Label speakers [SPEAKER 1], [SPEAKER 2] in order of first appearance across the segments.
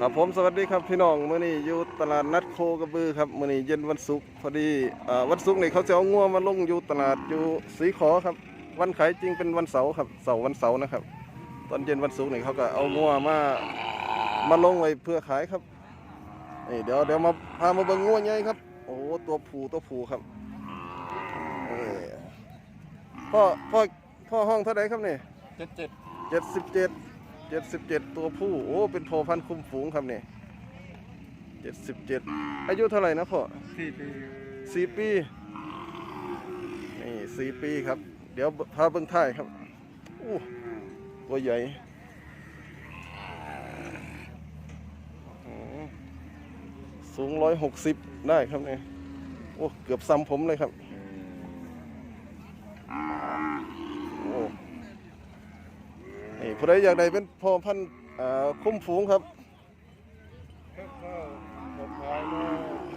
[SPEAKER 1] ครับผมสวัสดีครับพี่น้องมื้อนี้อยู่ตลาดนัดโคกระบือครับมื้อนี้เย็นวันศุกร์พอดีเอ่อวันศุกร์นี่เขาจะเอางัวมาลงอยู่ตลาดอยู่สีขอครับ วันขายจริงเป็นวันเสาร์ครับเสาร์วันเสาร์นะครับ ตอนเย็นวันศุกร์นี่เขาก็เอางัวมามาลงไว้เพื่อขายครับนี่เดี๋ยวเดี๋ยวมาพามาเบิ่งงัวใหญ่ครับ โอ้ตัวผู้ตัวผู้ครับนี่พ่อพ่อพ่อห้องเท่าไหร่ครับนี่
[SPEAKER 2] เจ็ดเจ็ด
[SPEAKER 1] เจ็ดสิบเจ็ดเจ็ดสิบเจ็ดตัวผู้ โอ้ เป็นโพพันธุ์คุมฝูงครับเนี่เจ็ดสิบเจ็ดอายุเท่าไหร่นะพ่อ
[SPEAKER 2] สี่ปี
[SPEAKER 1] สี่ปี นี่สี่ปีครับ เดี๋ยวพาเบิ้งท้ายครับอู้ตัวใหญ่สูงร้อยหกสิบได้ครับเนี่ยโอ้ เกือบซ้ำผมเลยครับโอ้นี่ ผู้ใดอยากได้เป็นพ่อพันธุ์อ่าคุ้มฝูงครับ
[SPEAKER 2] ก็ก็บอกขายว่า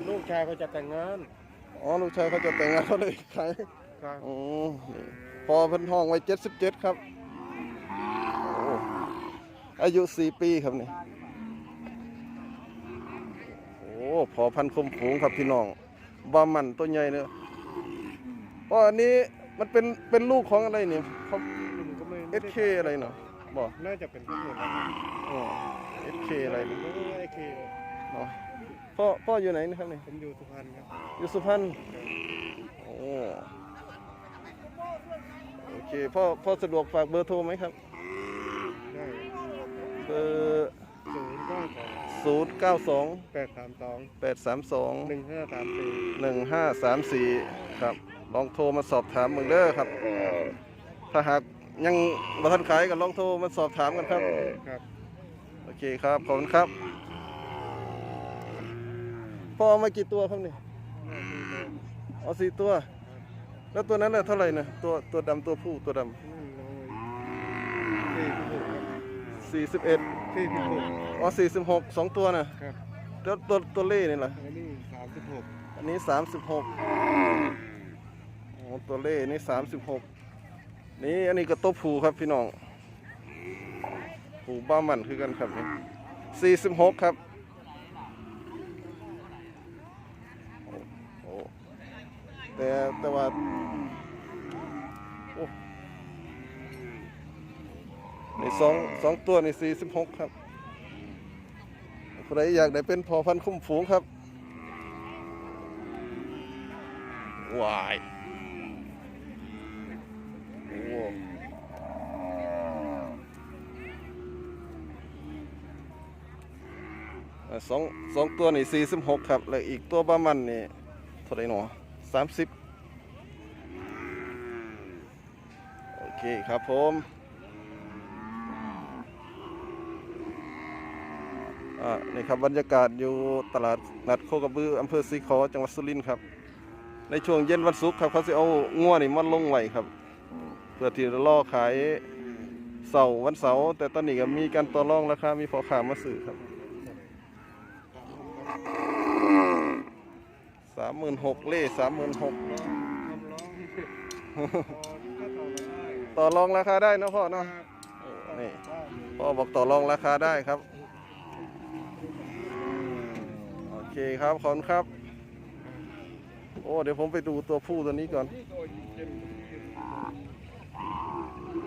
[SPEAKER 2] ลูกชายเขาจะแต่งงาน
[SPEAKER 1] อ๋อลูกชายเขาจะแต่งงานเขาเลยขาย
[SPEAKER 2] ครับ
[SPEAKER 1] อ๋อนี่พอเพิ่นห้องไว้เจ็ดสิบเจ็ดครับโอ้อายุสี่ปีครับนี่โอ้พอพันธุ์คมฝูงครับพี่น้องบามันตัวใหญ่เนอะเพราะอันนี้มันเป็นเป็นลูกของอะไรเนี่ยเขา
[SPEAKER 2] ผมก็ไม่
[SPEAKER 1] เอสเคอะไรเนาะ บอก
[SPEAKER 2] น่าจะเป็นพวกนี้นะ
[SPEAKER 1] อ๋อเอสเคอะไร
[SPEAKER 2] ผมก็ไม่เค
[SPEAKER 1] เนาะพ่อพ่ออยู่ไหนนะครับนี่
[SPEAKER 2] ผมอยู่สุพรรณครับ
[SPEAKER 1] อยู่สุพรรณโอ้โอเคพ่อพ่อสะดวกฝากเบอร์โทรไหมครับ
[SPEAKER 2] ได้
[SPEAKER 1] เบอร์
[SPEAKER 2] ศูนย์เก้าสอง
[SPEAKER 1] 0 9 2
[SPEAKER 2] แปดสามสอง
[SPEAKER 1] 8 3 2
[SPEAKER 2] หนึ่งห้าสามสี่
[SPEAKER 1] 1 5 3 4ครับ ลองโทรมาสอบถามมึงเด้อครับ ถ้าหาก ยังบ่ทันขายก็ลองโทรมาสอบถามกันครับ
[SPEAKER 2] ครับ
[SPEAKER 1] โอเคครับขอบคุณครับพ่อเอามากี่ตัวครับนี่เอาสี่ตัว แล้วตัวนั้นน่ะเท่าไหร่นะตัวตัวดำตัวผู้ตัวด
[SPEAKER 2] นั่นเลยสี่สิบหกครับำ
[SPEAKER 1] สี่สิบเอ็ด
[SPEAKER 2] สี่สิบหก
[SPEAKER 1] อ๋อสี่สิบหกสองตัวนะครับแล้วตัวตัวเล่นี่ล่ะ
[SPEAKER 2] อันนี้สามสิบหก
[SPEAKER 1] อันนี้สามสิบหกอ๋อตัวเล่นี่สามสิบหก นี่อันนี้ก็ตัวผู้ครับพี่น้องผูบ้ามันคือกันครับนี่สี่สิบหกครับโอ้แต่แต่ว่าโอ้นี่สองสองตัวในสี่สิบหกครับใครอยากได้เป็นพอพันคุ้มฝูงครับวายโอ้อะ สองสองตัวนี่สี่สิบหกครับ แล้วอีกตัวบ้ามันนี่เท่าไรหนอสามสิบโอเคครับผมอ่านี่ครับบรรยากาศอยู่ตลาดนัดโคกระบืออำเภอสีขอจังหวัดสุรินทร์ครับ ในช่วงเย็นวันศุกร์ครับเขาจะเอางัวนี่มาลงไหวครับ เพื่อที่จะล่อขายเสาร์วันเสาร์แต่ตอนนี้ก็มีการต่อรองราคามีพอขามาซื้อครับ สามหมื่นหกเล่สามหมื่นหก
[SPEAKER 2] ทำร้องก็ต่อมาได้
[SPEAKER 1] ต่อรองราคาได้นะพ่อเนาะ
[SPEAKER 2] ครับ
[SPEAKER 1] โอ้นี่พ่อบอกต่อรองราคาได้ครับโอเคครับขอบคุณครับ โอ้เดี๋ยวผมไปดูตัวผู้ตัวนี้ก่อน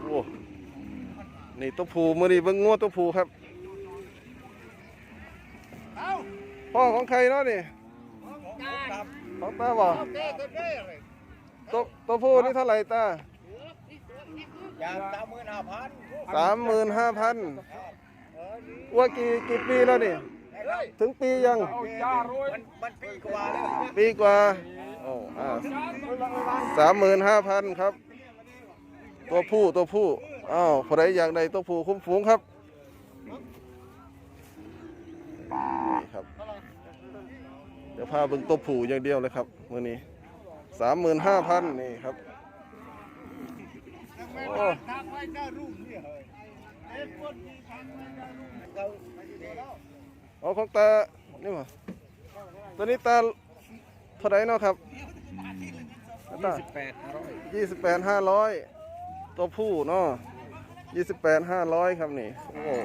[SPEAKER 1] โอ้นี่ตัวผูมือนี่เบิ่งงัวตัวผูครับพ่อของใครเนาะนี่ ของตาบ่ตัวตัวผู้นี่เท่าไหร่ตา
[SPEAKER 3] อยากสามหมื่นห้าพัน
[SPEAKER 1] สามหมื่นห้าพันว่ากี่กี่ปีแล้วนี่ ถึงปียัง
[SPEAKER 3] มันมันปีกว่าแล้ว
[SPEAKER 1] ปีกว่าโอ้อ่าสามหมื่นห้าพันครับ ตัวผู้ตัวผู้อ้าวใครอยากได้ตัวผู้คุ้มฝูงครับนี่ครับเดี๋ยวพาเบิ่งตัวผู้อย่างเดียวเลยครับมื้อนี้สามหมื่นห้าพันนี่ครับโอ้
[SPEAKER 3] ทางไว้ได้รุ่งเนี่ยเฮ้ยเอ็ดคนมีทางไว้ได้รุ่งเรา
[SPEAKER 1] เอาของตานี่มาตัวนี้ตาเท่าไหรเนาะครับตา
[SPEAKER 2] สิบแปดร้อย
[SPEAKER 1] ยี่สิบแปดห้าร้อยตัวผู้เนาะยี่สิบแปดห้าร้อยครับนี่โอ้อ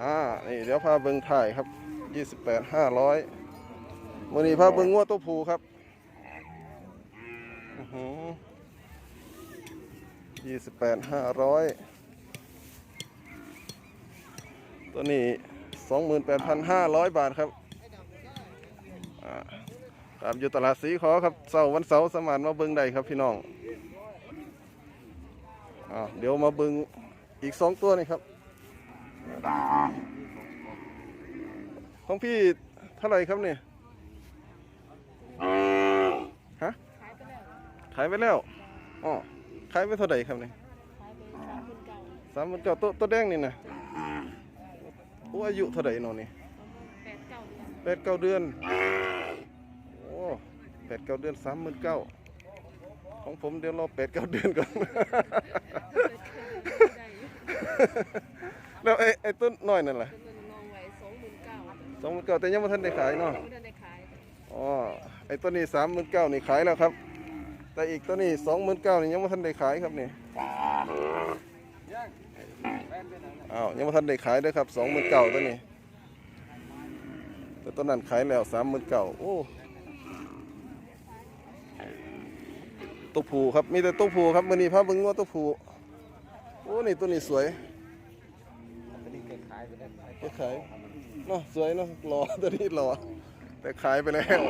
[SPEAKER 1] อ่านี่เดี๋ยวพาเบิงถ่ายครับยี่สิบแปดห้าร้อย มื่อนี้พาเบิงงวดตัวผูครับยี่สิบแปดห้าร้อยตัวนี้สองหมื่นแปดพันห้าร้อยบาทครับอ่าครับอยู่ตลาดสีขอครับเสาร์วันเสาร์สมานมาเบิงได้ครับพี่น้องอเดี๋ยวมาเบิงอีกสองตัวนี่ครับ ของพี่เท่าไหร่ครับเนี่ยฮะ
[SPEAKER 4] ขายไปแล้ว
[SPEAKER 1] ขายไปแล้วอ๋อขายไปเท่าไหร่ครับเนี่ย
[SPEAKER 4] ขายไปสามหมื่นเก้า
[SPEAKER 1] สามหมันเก้าตัวตัวแดงนี่นะโอ้อายุเท่าไหร่นอนนี่
[SPEAKER 4] แปดเก้าเดือน
[SPEAKER 1] แปดเก้าเดือนโอ้แปดเก้าเดือนสามหมื่นเก้าของผมเดี๋ยวรอแปดเก้าเดือนก่อน
[SPEAKER 4] ได้
[SPEAKER 1] แล้วไอ้ไอ้ต้นน้อยนั่นล่ะ
[SPEAKER 4] จำนวนนองไว้สองหมื่นเก้า
[SPEAKER 1] สองหมื่นเก้าแต่ยังไม่ทันได้ขายเนาะ
[SPEAKER 4] ไม่ได้ขาย
[SPEAKER 1] อ๋อไอ้ตัวนี้สามหมื่นเก้านี่ขายแล้วครับ แต่อีกตัวนี้สองหมื่นเก้านี่ยังไม่ทันได้ขายครับนี่อ้าวยังไม่ทันได้ขายด้วยครับสองหมื่นเก้าตัวนี้ แต่ตัวนั้นขายแล้วสามหมื่นเก้าโอ้ตัวผูครับมีแต่ตัวผูครับมือนี้พาเบิ้งว่าตัวผูโอ้นี่ตัวนี้สวยขายเนาะสวยเนาะหล่อตัวนี้หล่อแต่ขายไปแล้ว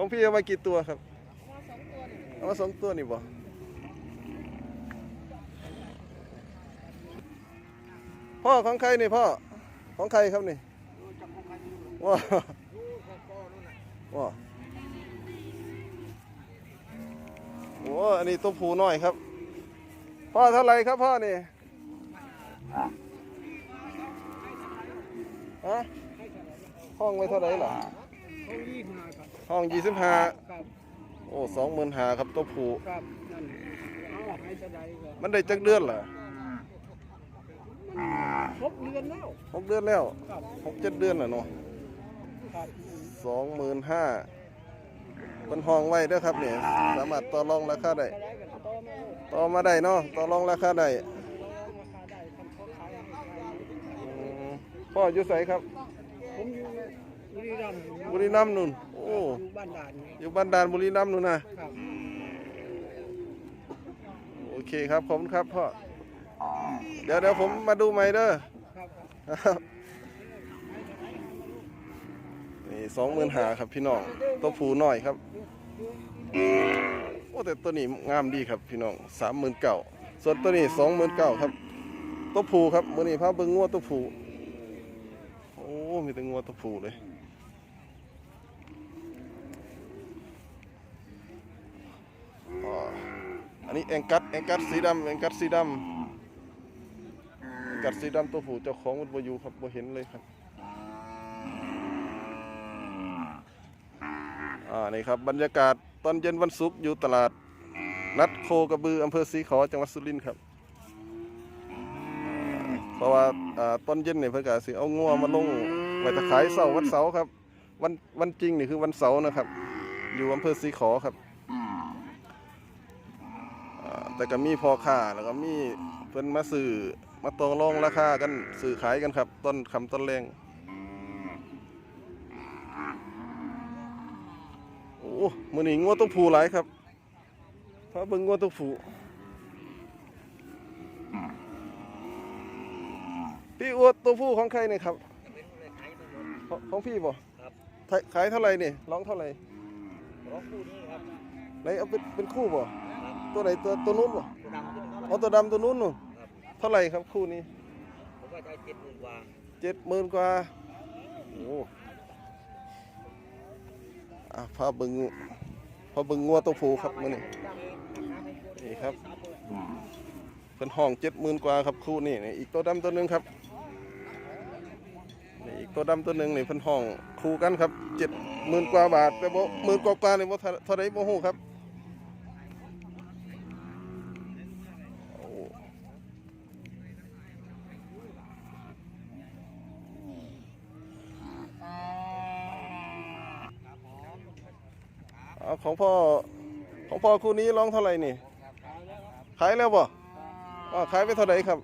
[SPEAKER 1] ของพี่เอามากี่ตัวครับ
[SPEAKER 4] ว่าวนี่
[SPEAKER 1] เอามาสองตัวนี่บ่พ่อของใครนี่พ่อของใครครับนี่ว้าว้าโอ้อันนี้ตัวผูน้อยครับ พ่อเท่าไรครับพ่อนี่ฮะห้องไว้เท่าไร
[SPEAKER 3] เหรับ
[SPEAKER 1] ห้องยี่สิบห้า
[SPEAKER 3] ครับ
[SPEAKER 1] โอ้สองหมื่นหาครับตัวผู
[SPEAKER 3] ครับนั่นเอาให้จะได้ก็
[SPEAKER 1] มันได้จักเดือนเหรอ
[SPEAKER 3] ครบเดือนแล้ว
[SPEAKER 1] หกเดือนแล้ว
[SPEAKER 3] ครับ
[SPEAKER 1] หกเจ็ดเดือนน่ะเนาะ
[SPEAKER 3] ครับ
[SPEAKER 1] สองหมื่นห้าเป็นห้องไว้เด้อครับเนี่ยสามารถต่อรองราคาได้
[SPEAKER 3] จะได้กันต่อมาลูก
[SPEAKER 1] ต่อมาได้เนาะต่อรองราคาได้
[SPEAKER 3] ราคาได้ทำเขาขายให้ใคร
[SPEAKER 1] อืมพ่ออยู่ไสครับ
[SPEAKER 3] ผมอยู่ บุรีรัมย์
[SPEAKER 1] บุรีรัมย์นู่น โอ้
[SPEAKER 3] อยู่บ้านด่านนี่
[SPEAKER 1] อยู่บ้านดานบุรีรัมย์นู่นนะครับ โอเคครับขอบคุณครับพ่อ เดี๋ยวเดี๋ยวผมมาดูใหม่เด้อ
[SPEAKER 3] ครับ
[SPEAKER 1] ครับนี่สองหมื่นหาครับพี่น้อง ตัวผูน้อยครับ โอ้แต่ตัวนี้งามดีครับพี่น้องสามหมื่นเก้าส่วนตัวนี้สองหมื่นเก้าครับ ตัวผูครับมือนี้พาเบิ่งงัวตัวผู โอ้ มีแต่งัวตัวผูเลย อันนี้แองกัดแองกัดสีดำแองกัดสีดำแองกัดสีดำตัวผู้เจ้าของมันบ่อยู่ครับบ่เห็นเลยครับอ่านี่ครับบรรยากาศตอนเย็นวันศุกร์อยู่ตลาดนัดโคกระบืออำเภอศรีขอจังหวัดสุรินทร์ครับเพราะว่าตอนเย็นเนี่ยเพื่อกาสิเอางัวมาลงไว้ตะขายเสาร์วันเสาร์ครับ วันวันจริงนี่คือวันเสาร์นะครับ อยู่อำเภอศรีขอครับ แต่ก็มีพอค้าแล้วก็มีเพิ่นมาสื่อมาตองรองราคากันสื่อขายกันครับ ต้นคำต้นแรงโอ้มื้อนี้งัวตัวผู้หลายครับพาเบิ่งงัวตัวผู้พี่อวดตัวผู้ของใครเนี่ยครับ ของของพี่บ่ขายขายเท่าไหร่นี่ร้องเท่าไหร่
[SPEAKER 3] ร้องคู่นี้ครับ
[SPEAKER 1] ไหนเอาเป็นเป็นคู่บ่ ตัวไหนตัวตัวนู้นบ่
[SPEAKER 3] ตัวดำตัวนี้
[SPEAKER 1] เอาตัวดำตัวนู้นนู่นเท่าไหร่ครับคู่นี้
[SPEAKER 3] ผมว่าจะเจ็ดหมื่นกว่า
[SPEAKER 1] เจ็ดหมื่นกว่าโอ้อะพาเบึงพาเบึงงัวตัวผู้ครับมื้อนี้นี่ครับเป็นห้องเจ็ดหมื่นกว่าครับคู่นี้นี่อีกตัวดำตัวหนึงครับนี่อีกตัวดำตัวหนึงนี่เพิ่นห้องคู่กันครับเจ็ดหมื่นกว่าบาทแต่บ่หมื่นกว่าๆนี่บ่เท่าเท่าใดบ่ฮู้ครับ ของพ่อของพ่อคู่นี้ร้องเท่าไหร่นี่ขายแล้วบ่อ๋อขายไปเท่าไหร่ครับ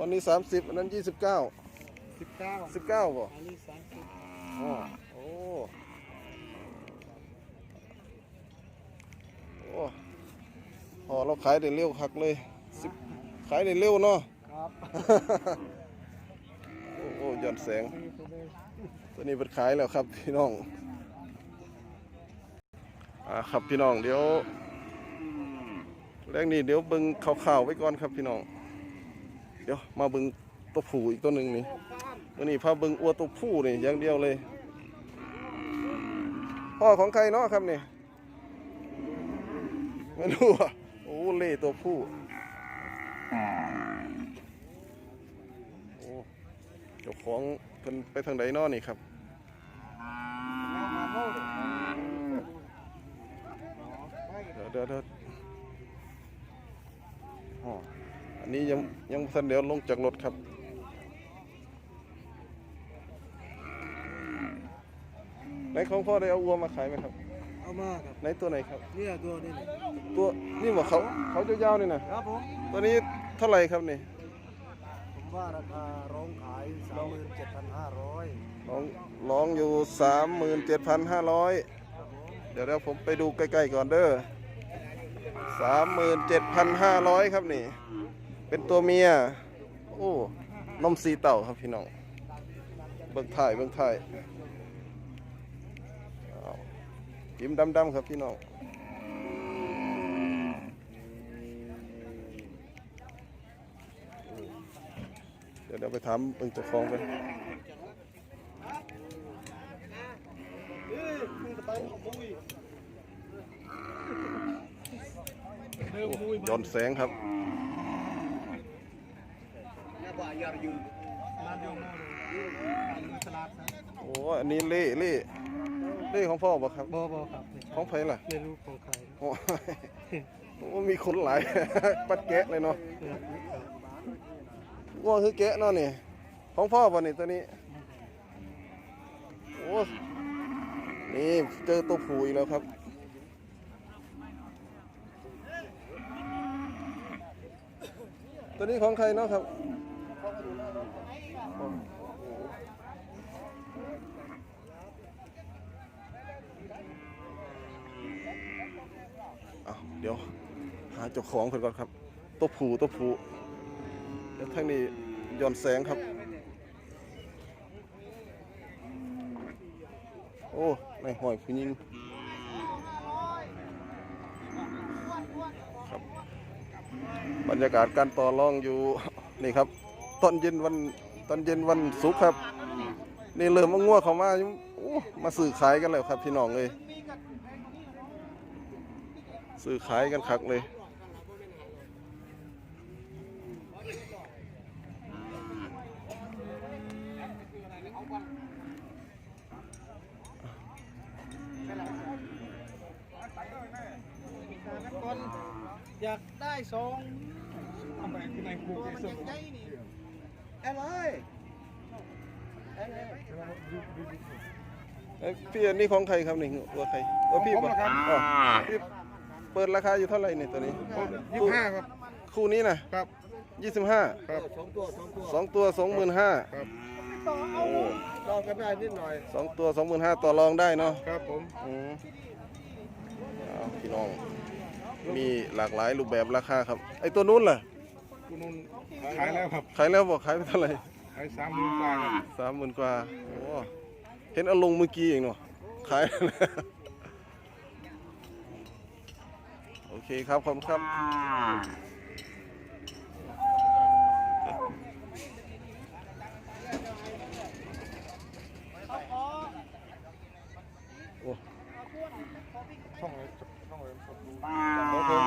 [SPEAKER 3] อันนี้สา
[SPEAKER 1] มสิบอันนั้นยี่สิบเก้า
[SPEAKER 3] สิบเก้า
[SPEAKER 1] สิบเก้าบ่
[SPEAKER 3] อันนี้สามสิบ
[SPEAKER 1] โอ้โอ้พอเราขายได้เร็วหักเลยขายได้เร็วเนาะ
[SPEAKER 3] ครับ
[SPEAKER 1] โอ้ย้อนแสง
[SPEAKER 3] ตัวนี้
[SPEAKER 1] ตัวนี้เป็นขายแล้วครับพี่น้องอ่าครับพี่น้องเดี๋ยวแรกนี้เดี๋ยวเบิ่งข่าวๆไว้ก่อนครับพี่น้อง เดี๋ยวมาเบิ่งตัวผู้อีกตัวหนึ่งนี่วันนี้พาเบิ่งอัวตัวผู้นี่อย่างเดียวเลยพ่อของใครเนาะครับนี่ไม่รู้อะโอ้เล่ตัวผู้โอ้เจ้าของ เพิ่นไปทางใดเนาะนี่ครับเดี๋ยวเดี๋ยวเดี๋ยวอ๋ออันนี้ยังยังบ่ทันเดี๋ยวลงจากรถครับในของพ่อได้เอาวัวมาขายไหมครับ
[SPEAKER 3] เอามาครับ
[SPEAKER 1] ในตัวไหนครับ
[SPEAKER 3] เนี่ยตัวนี้นี่
[SPEAKER 1] ตัวนี่ว่าเขาเขายาวๆนี่นะครับ
[SPEAKER 3] ผม
[SPEAKER 1] ตัวนี้เท่าไหร่ครับนี่
[SPEAKER 3] ผม ว่าราคาร้องขายสามหมื่นเจ็ดพันห้าร้อย
[SPEAKER 1] ร้องร้องอยู่สามหมื่นเจ็ดพันห้าร้อยเดี๋ยวเดี๋ยวผมไปดูใกล้ๆก่อนเด้อสามหมื่นเจ็ดพันห้าร้อยครับนี่ เป็นตัวเมีย โอ้นมสีเต่าครับพี่น้อง เบิ่งถ่ายเบิ่งถ่ายยิ้มดำๆครับพี่น้อง ดี๋ยวเดี๋ยวไปถามเบิ่งเจ้าของกัน
[SPEAKER 3] เริ่มมุย
[SPEAKER 1] ย้อนแสงครับ
[SPEAKER 3] มาเดียวมาเลยตลาดนะ
[SPEAKER 1] โอ้อันนี้เล่เล่เล่ของพ่อบ่ครับ
[SPEAKER 3] บอบอครับ
[SPEAKER 1] ของไผล่ะ
[SPEAKER 3] ไม่รู้ของใคร
[SPEAKER 1] โอ้ยโอ้มีคนหลาย ปัดแกะเลยเนาะ ว่าคือแกะเนาะนี่ของพ่อบ่นี่ตัวนี้โอ้นี่เจอตัวผูอีกแล้วครับตัวนี้ของใครเนาะครับอ้าเดี๋ยว หาเจ้าของเพิ่นก่อนครับตัวผูตัวผู เดี๋ยวทางนี้ย้อนแสงครับ โอ้ในหอยผู้หญิงครับ บรรยากาศการต่อรองอยู่นี่ครับ ตอนเย็นวันตอนเย็นวันศุกร์ครับ นี่เริ่มมางัวเขามาโอ้มาซื้อขายกันแล้วครับ พี่น้องเลยซื้อขายกันคักเลย
[SPEAKER 3] อยากได้สองทำไมที่ไหนกูมันยังไงนี่อะไรอะไร
[SPEAKER 1] เอ้ยพี่อันนี้ของใครครับนี่ตัวใครตัวพี่ป่ะอ๋อพี่เปิดราคาอยู่เท่าไหร่เนี่ยตัวนี้
[SPEAKER 2] ยี่สิบห้าครับ
[SPEAKER 1] คู่นี้นะครับยี่สิบห้า
[SPEAKER 2] ครับ
[SPEAKER 3] สองตัวสองตัว
[SPEAKER 1] สองตัวสองหมื่นห้า
[SPEAKER 2] ครับ
[SPEAKER 1] โอ้
[SPEAKER 3] ลองกันได้นิดหน่อย
[SPEAKER 1] สองตัวสองหมื่นห้าต่อรองได้เนาะ
[SPEAKER 2] ครับผม
[SPEAKER 1] อืมเอาพี่น้อง มีหลากหลายรูปแบบราคาครับ ไอตัวนู้นล่ะ
[SPEAKER 2] คุณนุ่นขายแล้วครับ
[SPEAKER 1] ขายแล้วบอกขายไปเท่าไหร่
[SPEAKER 2] ขายสามหมื่นกว่าครับ
[SPEAKER 1] สามหมื่นกว่าโอ้เห็นเอาลงเมื่อกี้เองเนาะขายแล้วโอเคครับขอบคุณครับ โอ้
[SPEAKER 2] ช่องอะไรช่องอะไรครับ
[SPEAKER 1] ของผม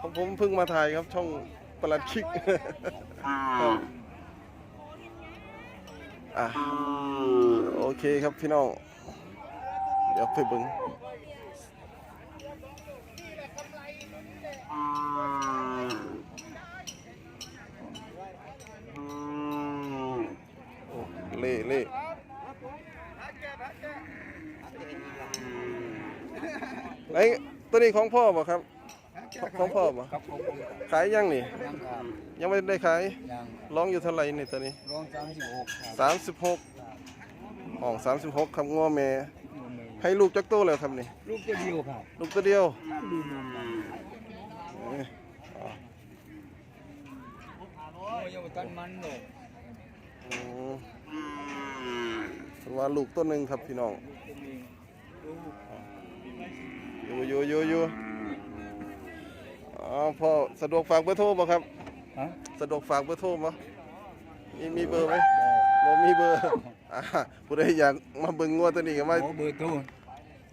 [SPEAKER 1] ของผมเพิ่งมาถ่ายครับช่องประหลัดคิกครับอะโอเคครับพี่น้อง เดี๋ยวไปเบึงโอ้เล่เล่ไหน ตัวนี้ของพ่อบ่ครับ ของพ่อบ่
[SPEAKER 3] ครับของผม
[SPEAKER 1] ขายยังนี่
[SPEAKER 3] ยังครับ
[SPEAKER 1] ยังไม่ได้ขาย
[SPEAKER 3] ยัง
[SPEAKER 1] ร้องอยู่เท่าไหร่นี่ตอนนี้
[SPEAKER 3] รองสามสิบหกครับ
[SPEAKER 1] สามสิบหกห้องสามสิบหกครับงัวแม่ให้ลูกจักโตแล้วครับนี่
[SPEAKER 3] ลูกตัวเดียวครับ
[SPEAKER 1] ลูกตัวเดียว
[SPEAKER 3] ดูนมมัน
[SPEAKER 1] เอ้ยอ๋อ
[SPEAKER 3] โอ้ยยังบ่ทันมันเลย
[SPEAKER 1] อืมถือว่าลูกตัวหนึ่งครับพี่น้อง อยู่อยู่อยู่อยู่อ๋อพ่อสะดวกฝากเบอร์โทรบ่ครับ
[SPEAKER 3] ฮะ
[SPEAKER 1] สะดวกฝากเบอร์โทรบ่มีมีเบอร์ไหมบ่มีเบอร์อ่าผู้ใดอยากมาเบิ่งงัวตัวนี้ก็มา
[SPEAKER 3] โอ้เบอร์โทร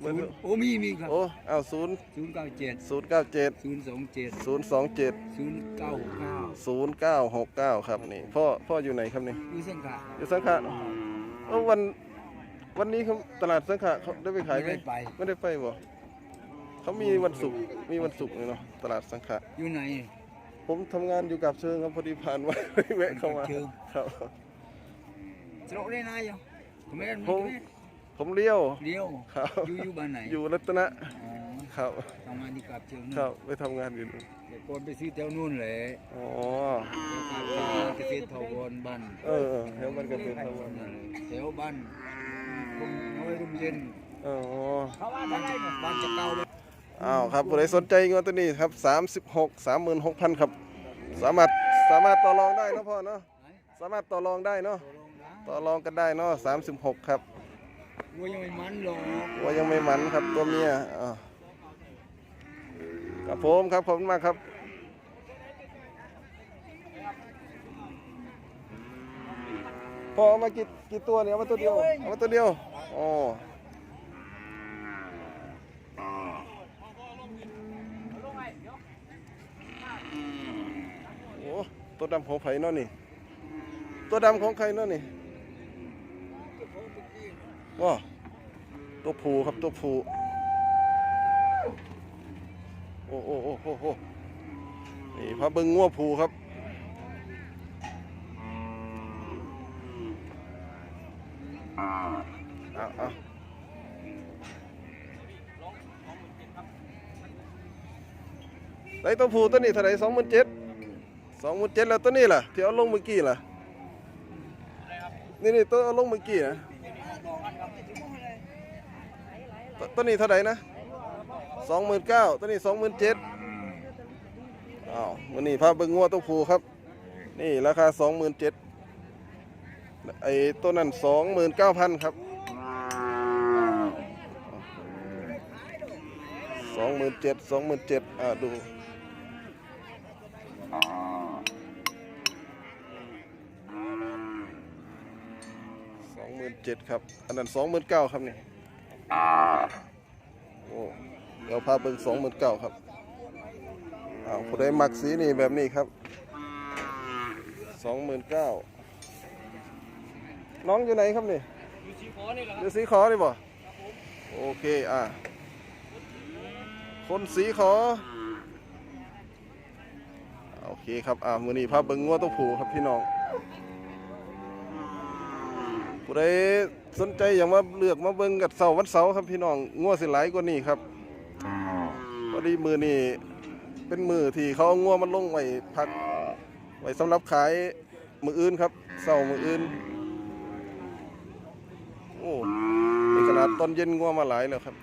[SPEAKER 1] เบอร์โทร
[SPEAKER 3] โอ้มีมีครับ
[SPEAKER 1] โอ้เอาศูนย์
[SPEAKER 3] ศูนย์เก้าเจ็ด
[SPEAKER 1] ศูนย์เก้าเจ็ด
[SPEAKER 3] ศูนย์สองเจ็ด
[SPEAKER 1] ศูนย์สองเจ็ด
[SPEAKER 3] ศูนย์เก้าหกเก้า
[SPEAKER 1] ศูนย์เก้าหกเก้าครับนี่พ่อพ่ออยู่ไหนครับนี่
[SPEAKER 3] อยู่เส้นขา
[SPEAKER 1] อยู่สังขะเอ้าวันวันนี้เขาตลาดสังขะเขาได้ไปขายไหม
[SPEAKER 3] ไม่ได้ไป
[SPEAKER 1] ไม่ได้ไปบ่ เขามีวันศุกร์มีวันศุกร์เลยเนาะตลาดสังขะ
[SPEAKER 3] อยู่ไหน
[SPEAKER 1] ผมทำงานอยู่กับเชิงครับพอดีผ่านมา แวะเข้ามา
[SPEAKER 3] กับเชิง
[SPEAKER 1] ครับ
[SPEAKER 3] สโลได้นายยังผมไม่ได้
[SPEAKER 1] ผมผมเลี้ยว
[SPEAKER 3] เลี้ยว
[SPEAKER 1] ครับ
[SPEAKER 3] อยู่อยู่บ้านไหน
[SPEAKER 1] อยู่รัตนะ
[SPEAKER 3] อ๋อ
[SPEAKER 1] ครับ
[SPEAKER 3] ทำงานที่กับเชิง
[SPEAKER 1] ครับไปทำงานอยู่นู่น
[SPEAKER 3] แต่ก่อนไปซื้อแถวนู่นแหละ
[SPEAKER 1] อ๋อ
[SPEAKER 3] เกษตรทวรบ้าน
[SPEAKER 1] เออเออแถวมันก็เป็นทำงาน
[SPEAKER 3] นั่นแหละแถวบ้านผมน้อยรุ่มเย็น
[SPEAKER 1] อ๋อ
[SPEAKER 3] บ้านจะบ้านจะเก่าเลย
[SPEAKER 1] อ้าวครับผู้ใดสนใจงวดตัวนี้ครับ36 36,000ครับ สามารถสามารถต่อรองได้เนาะพ่อเนาะสามารถต่อรองได้เนาะต่อรองกันได้เนาะ36 ครับ
[SPEAKER 3] วัวยังไม่มันหรอก
[SPEAKER 1] ว่ายังไม่หมันครับตัวเมียอ่าครับผมครับขอบคุณมากครับพอเอามากี่กี่ตัวเนี่ยเอามาตัวเดียวเอามาตัวเดียวอ๋อโอ้ ตัวดำของไผ่เนาะนี่ ตัวดำของใครเนาะนี่ว้าตัวผูครับตัวผูโอ้โอ้โอ้โอ้โอ้นี่พระบิงงัวผูครับเอาเอาไอ้ตัวผูตัวนี้เท่าไหร่สองหมื่นเจ็ด สองหมื่นเจ็ดแล้วตัวนี้ล่ะที่เอาลงเมื่อกี้ล่ะนี่นี่ตัวเอาลงเมื่อกี้นะตัวตัวนี้เท่าไหร่นะสองหมื่นเก้าตัวนี้สองหมื่นเจ็ดอ้าววันนี้พาเบิ่งงัวตัวผูครับ นี่ราคาสองหมื่นเจ็ดไอ้ตัวนั้นสองหมื่นเก้าพันครับสองหมื่นเจ็ดสองหมื่นเจ็ดอ่าดูสองหมื่น เจ็ดครับ อันนั้นสองหมื่นเก้าครับนี่โอ้เดี๋ยวพาเบิ่งสองหมื่นเก้าครับอ้าวผู้ใดมักสีนี่แบบนี้ครับสองหมื่นเก้าน้องอยู่ไหนครับนี่
[SPEAKER 3] อยู่ชีพอนี่แหละ
[SPEAKER 1] อยู่สีขอนี่บ่โอเคอะคนสีขอโอเคครับอ่ามือนี้พาเบิ่งงัวตัวผูครับพี่น้อง ผู้ใดสนใจอย่างมาเลือกมาเบิ่งกับเสาร์วันเสาร์ครับพี่น้องงัวสิหลายกว่านี้ครับพอดีมือนี้เป็นมือที่เขาเอางัวมันลงไว้พัก ไว้สำหรับขายมืออื่นครับเสาร์มืออื่นโอ้ในขนาดตอนเย็นงัวมาหลายแล้วครับ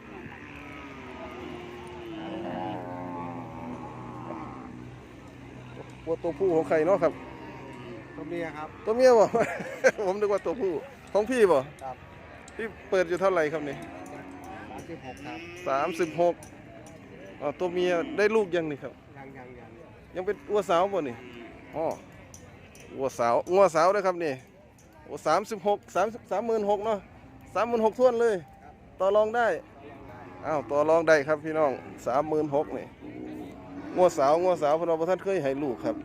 [SPEAKER 1] ตัวตัวผู้ของใครเนาะครับ
[SPEAKER 3] ตัวเมียครับ
[SPEAKER 1] ตัวเมียบ่ ผมนึกว่าตัวผู้ ของพี่บ่
[SPEAKER 3] ครับ
[SPEAKER 1] พี่เปิดอยู่เท่าไหร่ครับนี่
[SPEAKER 3] สามสิบหกครับ
[SPEAKER 1] สามสิบหกอ๋อตัวเมียได้ลูกยังนี่ครับ
[SPEAKER 3] ยังยังยัง
[SPEAKER 1] ยังเป็นวัวสาวบ่นี่อ๋อวัวสาวงัวสาวนะครับนี่โอ้สามสิบหกสามสามหมื่นหกเนาะสามหมื่นหกทวนเลย ต่อรองได้อ้าวต่อรองได้ครับพี่น้องสามหมื่นหกนี่งัวสาวงัวสาวเพนเราท่านเคยให้ลูกครับ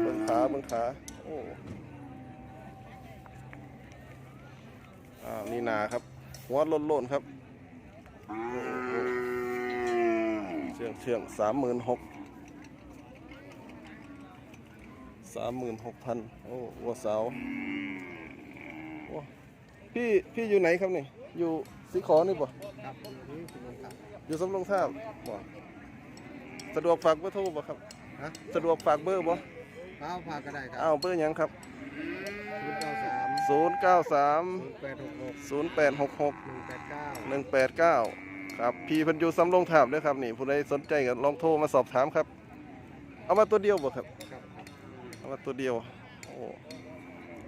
[SPEAKER 1] เบิ่งขาเบิ่งขาโอ้อ้าวนี่นาครับ หัวโล้นๆครับโอ้โอ้เชื่องเชื่องสามหมื่นหกสามหมื่นหกพันโอ้วัวสาวโอ้พี่พี่อยู่ไหนครับนี่ อยู่สีขอนี่ป่ะ
[SPEAKER 3] ครับนี่คุณลุงครับ
[SPEAKER 1] อยู่สำโรงท่าบ่สะดวกฝากเบอร์โทรบ่ครับ
[SPEAKER 3] ฮะ
[SPEAKER 1] สะดวกฝากเบอร์บ่
[SPEAKER 3] เอาพาก็ได้ครับ
[SPEAKER 1] อ้าวเบอร์หยังครับ
[SPEAKER 3] ศูนย์เก้าสาม
[SPEAKER 1] 093
[SPEAKER 3] ศูนย์แปดหกหก
[SPEAKER 1] 0866
[SPEAKER 3] หนึ่งแปดเก้า
[SPEAKER 1] 189ครับพี่เพันอยูซ้ำลงถามด้วยครับนี่ผู้ใดสนใจก็ลองโทรมาสอบถามครับ เอามาตัวเดียวบ่ครับ
[SPEAKER 3] ครับ
[SPEAKER 1] เอามาตัวเดียวโอ้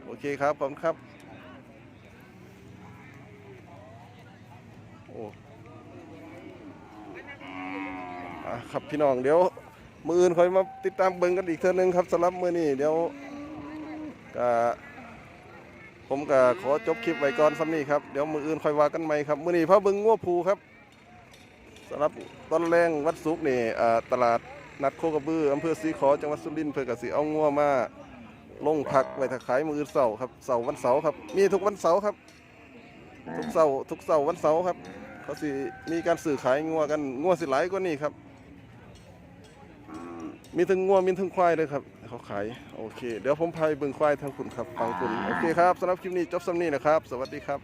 [SPEAKER 1] โอเคครับขอบคุณครับโอ้อะครับพี่น้องเดี๋ยวมืออื่นคอยมาติดตามเบิ่งกันอีกเทื่อนึงครับสำหรับมือนี้เดี๋ยวก็ ผมก็ขอจบคลิปไว้ก่อนสำนี้ครับ เดี๋ยวมืออื่นคอยว่ากันใหม่ครับ มือนี้พระเบิ่งงัวภูครับสำหรับตอนแรงวัดสุกร์นี่อ่าตลาดนัดโคกระบืออำเภอศรีขอจังหวัดสุรินทร์เพื่อกสิเอางัวมาลงพักไว้ถ้าขายมืออื่นเสาร์ครับเสาร์วันเสาร์ครับ มีทุกวันเสาร์ครับ ทุกเสาร์ทุกเสาร์วันเสาร์ครับเขาสิมีการสื่อขายงัวกันงัวสิหลายกว่านี้ครับ มีทั้งงัวมีทั้งควายเลยครับ เขาขายโอเค เดี๋ยวผมพาไปบึงควายทางคุณครับฟังคุณโอเคครับสำหรับคลิปนี้จบสำนี้นะครับ สวัสดีครับ